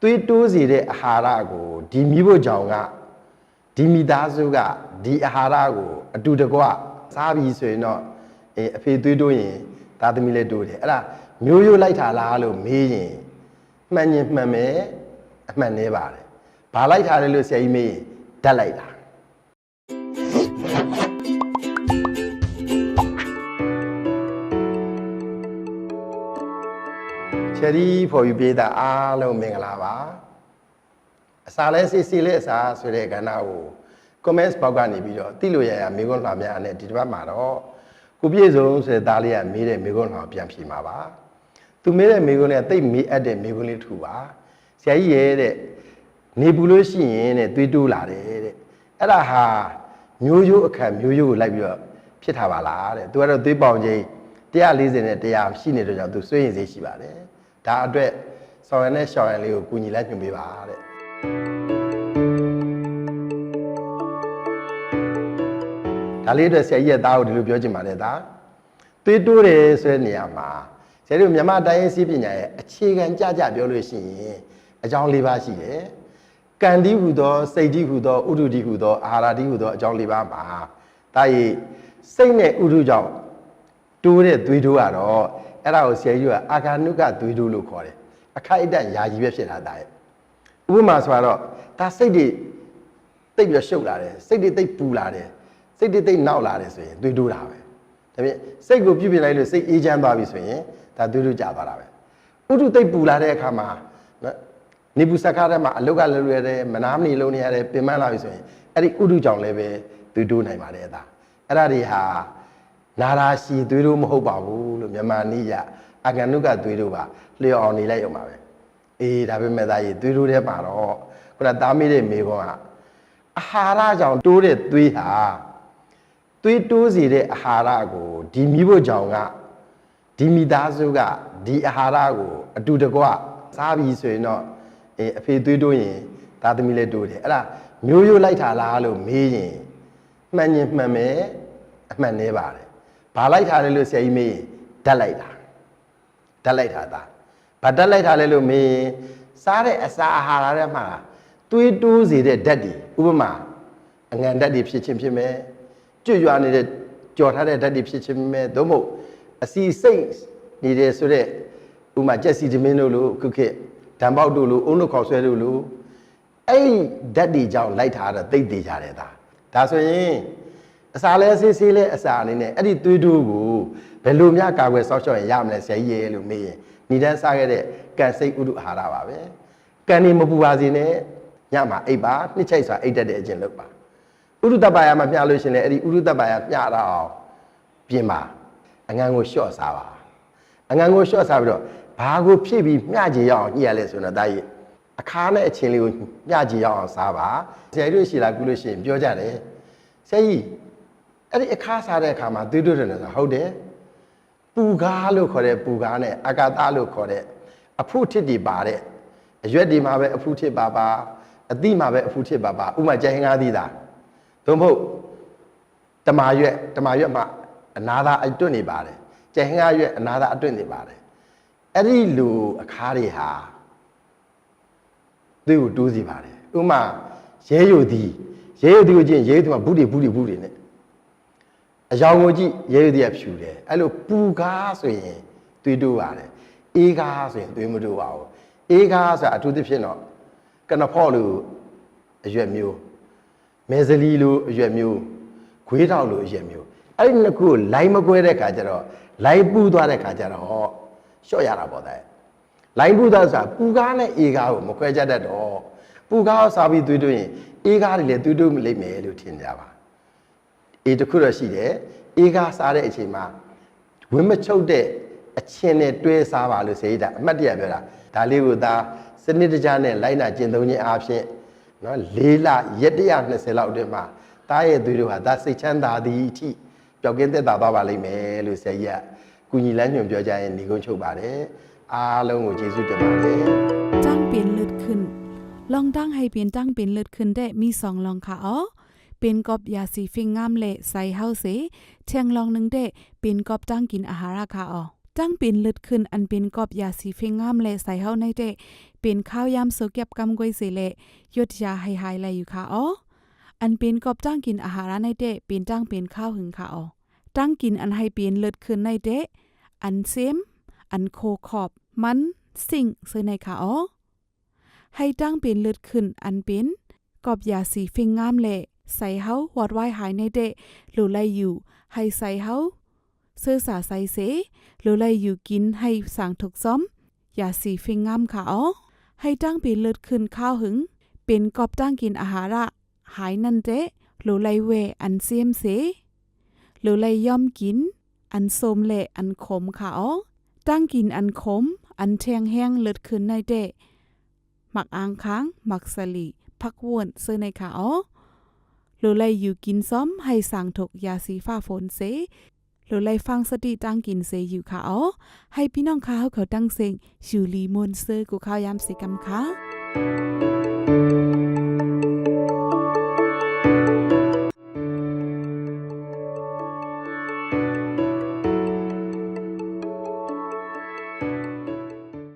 သွေးတိုးစေတဲ့အာဟာရကိုဒီမိဖို့ကြောင့်ကဒီမိသားစုကဒီအာဟာရကိုအတူတကွစားပြီးဆိုရင်တော့အေးအဖေသွေးတိုးရင်သားသမီးလည်းတိုးတယ်အဲ့ဒါမျိုးရိုးလိုက်တာလားလို့မေးရင်မှန်ရင်မှန်မယ်အမှန်နေပါတယ်ဘာလိုက်တာလဲလို့ဆရာကြီးမေးရင်ဓာတ်လိုက်တာ ချယ်ရီဖော်ယူပေးတာအားလုံးမင်္ဂလာပါအစာလဲစီစီလဲအစာဆိုတဲ့ကဏ္ဍကို comments box ကနေပြီးတော့တိလို့ရရမေခွန်းလှများနဲ့ဒီတစ်ပတ်မှာတော့ကိုပြည့်စုံဆိုတဲ့သားလေးကမေးတဲ့မေခွန်းလှပြန်ဖြေမှာပါသူမေးတဲ့မေခွန်းနဲ့တိတ်မေးအပ်တဲ့မေခွန်းလေးထူပါဆရာကြီးရဲ့တဲ့နေဘူးလို့ရှိရင်တဲ့သွေးတိုးလာတယ်တဲ့အဲ့ဒါဟာမျိုးရိုးအခက်မျိုးရိုးကိုလိုက်ပြီးတော့ဖြစ်တာပါလားတဲ့သူကတော့သွေးပေါင်ချိန်140နဲ့100ရှိနေတဲ့ကြောင့်သူစွေးရင်စေးရှိပါတယ် ဒါအတွက်ဆောင်ရတဲ့ရှောင်းရန်လေးကိုကူညီလိုက်ညွှန်ပေးပါတဲ့ဒါလေးအတွက်ဆရာကြီးရဲ့သားကိုဒီလိုပြောချင်ပါတယ်သားသွေးတိုးတယ်ဆိုတဲ့နေရာမှာဆရာတို့မြန်မာတိုင်းရင်းစည်းပညာရဲ့အခြေခံကြကြပြောလို့ရှိရင်အကြောင်း၄ပါးရှိတယ်ကံတိဟုသောစိတ်တိဟုသောဥဒုတိဟုသောအာဟာရတိဟုသောအကြောင်း၄ပါးမှာဒါရီစိတ်နဲ့ဥဒုကြောင့်တိုးတဲ့သွေးတိုးကတော့ အဲ့ဒါကိုဆရာကြီးကအာဂာနုကသွေးတိုးလို့ခေါ်တယ်အခိုက်အတန့်ယာကြီးပဲဖြစ်တာဒါရဲ့ဥပမာဆိုတော့ဒါစိတ်တွေတိတ်ပြီးတော့ရှုပ်လာတယ်စိတ်တွေတိတ်ပူလာတယ်စိတ်တွေတိတ်နောက်လာတယ်ဆိုရင်သွေးတိုးတာပဲဒါပြင်စိတ်ကိုပြုပြင်လိုက်လို့စိတ်အေးချမ်းသွားပြီဆိုရင်ဒါသွေးတိုးကျသွားတာပဲဥဒုတိတ်ပူလာတဲ့အခါမှာနော်နေပူစက်ကားထဲမှာအလုတ်ကလွယ်လွယ်တယ်မနာမနေလုံးနေရတယ်ပင်ပန်းလာပြီဆိုရင်အဲ့ဒီဥဒုကြောင့်လည်းပဲသွေးတိုးနိုင်ပါတယ်အသာအဲ့ဒါတွေဟာ နာရာရှိသွေးတိုးမဟုတ်ပါဘူးလို့မြန်မာနည်းရအကန္နုကသွေးတိုးပါလျော်အောင်နေလိုက်ရုံပါပဲအေးဒါပေမဲ့သားကြီးသွေးတိုးထဲမှာတော့ခုနသားမေးတဲ့မိကောကအာဟာရကြောင့်တိုးတဲ့သွေးဟာသွေးတိုးစေတဲ့အာဟာရကိုဒီမိဖို့ကြောင့်ကဒီမိသားစုကဒီအာဟာရကိုအတူတကွစားပြီးဆိုရင်တော့အေးအဖေသွေးတိုးရင်သားသမီးလည်းတိုးတယ်အဲ့ဒါမျိုးရိုးလိုက်တာလားလို့မေးရင်မှန်ရင်မှန်မယ်အမှန်နေပါတယ် ဘာလိုက်တာလဲလို့ဆရာကြီးမေးရင်ဓာတ်လိုက်တာဓာတ်လိုက်တာသားဘာဓာတ်လိုက်တာလဲလို့မေးရင်စားတဲ့အစာအာဟာရတွေမှာသွေးတိုးစေတဲ့ဓာတ်တွေဥပမာအငံဓာတ်တွေဖြစ်ချင်းဖြစ်မယ်ကြွရွာနေတဲ့ကြော်ထားတဲ့ဓာတ်တွေဖြစ်ချင်းဖြစ်မယ်သို့မဟုတ်အစီစိတ်နေတယ်ဆိုတဲ့ဥပမာကြက်စီတမင်းတို့လိုခုခေတ်ဓာန်ပေါက်တို့လိုအုံတို့ခေါက်ဆွဲတို့လိုအဲ့ဒီဓာတ်တွေကြောင့်လိုက်ထားတာသိသိကြတယ်သားဒါဆိုရင် အစာလဲဆေးဆေးလဲအစာအနေနဲ့အဲ့ဒီသွေးတိုးကိုဘယ်လိုများကာကွယ်စောင့်ရှောက်ရင်ရမလဲဆရာကြီးရဲ့လို့မေးရင်ဏိဒန်းစားခဲ့တဲ့ကံစိတ်ဥဒုအာဟာရပါပဲကံနေမပူပါစေနဲ့ညမှာအိပ်ပါနှစ်ချိတ်စွာအိပ်တတ်တဲ့အကျင့်လုပ်ပါဥဒုတပ္ပယမှာမျှလို့ရှရင်လေအဲ့ဒီဥဒုတပ္ပယမျှတော့အောင်ပြင်ပါအငန်းကိုလျှော့စားပါအငန်းကိုလျှော့စားပြီးတော့ဘာကိုဖြည့်ပြီးမျှကြရအောင်ညှိရလဲဆိုတော့ဒါကြီးအခါနဲ့အချင်းလေးကိုမျှကြရအောင်စားပါဆရာကြီးတို့ရှိလာကူလို့ရှိရင်ပြောကြတယ်ဆရာကြီး အဲ့ဒီအခါစားတဲ့အခါမှာသွေးတွတယ်လို့ဆိုဟုတ်တယ်ပူကားလို့ခေါ်တဲ့ပူကားနဲ့အာကာသလို့ခေါ်တဲ့အဖုထစ်တွေပါတဲ့အရွက်တွေမှာပဲအဖုထစ်ပါပါအသီးမှာပဲအဖုထစ်ပါပါဥမာကြိုင်ငါးသီးတာသို့မဟုတ်တမာရွက်တမာရွက်မှာအနာသာအတွတ်နေပါတယ်ကြိုင်ငါးရွက်အနာသာအတွတ်နေပါတယ်အဲ့ဒီလူအခါတွေဟာသူ့ကိုတိုးစီပါတယ်ဥမာရဲယိုသည်ရဲယိုသည်ကိုကြည့်ရင်ရဲယိုသည်မှာဘူးတွေဘူးတွေဘူးတွေနဲ့ အယောင်ကိုကြည့်ရဲယိုသည်ကဖြူတယ်အဲ့လိုပူကားဆိုရင်သွေးတိုးပါတယ်အေးကားဆိုရင်သွေးမတိုးပါဘူးအေးကားဆိုတာအထူးသဖြင့်တော့ကနဖော့လို့အရွက်မျိုးမဲဇလီလိုအရွက်မျိုးခွေးတောက်လိုအရွက်မျိုးအဲ့ဒီနှစ်ခုကိုလိုင်းမကွဲတဲ့ခါကျတော့လိုင်းပူသွားတဲ့ခါကျတော့ရှော့ရတာပေါ့တဲ့လိုင်းပူသွားဆိုတာပူကားနဲ့အေးကားကိုမခွဲကြတတ်တော့ပူကားကိုစားပြီးသွေးတွင်းရင်အေးကားတွေလည်းသွေးတွင်းမလိမ့်မယ်လို့ထင်ကြပါ အေးတစ်ခုတော့ရှိတယ်အေးကားစားတဲ့အချိန်မှာဝင်းမချုပ်တဲ့အချင်းနဲ့တွဲစားပါလို့စေတာအမှတ်တရပြောတာဒါလေးကိုသာစနစ်တကျနဲ့လိုက်နာကျင့်သုံးခြင်းအားဖြင့်နော်၄လရက်120လောက်အတွင်းမှာတားရဲ့သွေးတို့ဟာဒါစိတ်ချမ်းသာသည်အထိပျောက်ကင်းသက်သာသွားပါလိမ့်မယ်လို့ဆရာကြီးကကုညီလန်းညွှန်ပြောကြရင်ညီကုန်းချုပ်ပါတယ်အားလုံးကိုကျေးဇူးတင်ပါတယ် จ้างเปลี่ยนเลือดขึ้น ลองตั้งให้เปลี่ยนจ้างเปลี่ยนเลือดขึ้นได้มีสองลองค่ะอ๋อ เป็นกอบยาสีฟิงงามเละใส่เฮาเสเทียงลองหนึงได้เป็นกอบจ้างกินอาหารค่ะอ๋อจังเป็นเลือดขึ้นอันเป็นกอบยาสีเฟงงามและใส่เฮาในเดะเป็นข้าวยามโซเก็บกำกวยเสเลยดยาให้หายเลยอยู่ค่ะอ๋ออันเป็นกอบจ้างกินอาหารในเดะเป็นจ้างเป็นข้าวหึงค่ะอ๋อจ้างกินอันให้เป็นเลือดขึ้นในเดะอันเซมอันโคขอบมันสิ่งซื้อในค่ะอ๋อให้จ้างเป็นเลือดขึ้นอันเป็นกอบยาสีเฟงงามและ ใส่เฮาวอดไว้หายในเดะหรือไลอยู่ให้ใส่เฮาซื้อสาใส่เสหรือไลอยู่กินให้สั่งถูกซ้อม อย่าสีฟิงงามค่ะอ๋อให้จ้างปีเลือดขึ้นข้าวหึง เป็นกอบจ้างกินอาหาระ หายนั่นเจหรือไลเวอันเสียมเสหรือไลย่อมกิน อันโสมเละอันขมค่ะอ๋อจ้างกินอันขม อันแทงแห้งเลือดขึ้นในเดะหมักอ่างค้างหมักสลีพักวนซื้อในค่ะอ๋อ โลไลอยู่กินซ้อมให้สั่งถกยาสีฟ้าฝนเสหรือไลฟังสติตั้งกินเซอยู่ค่ะอ๋อให้พี่น้องเขาเขาตั้งเสียงชูลีมวนเซอร์กูข้าวยามสิกำค่ะ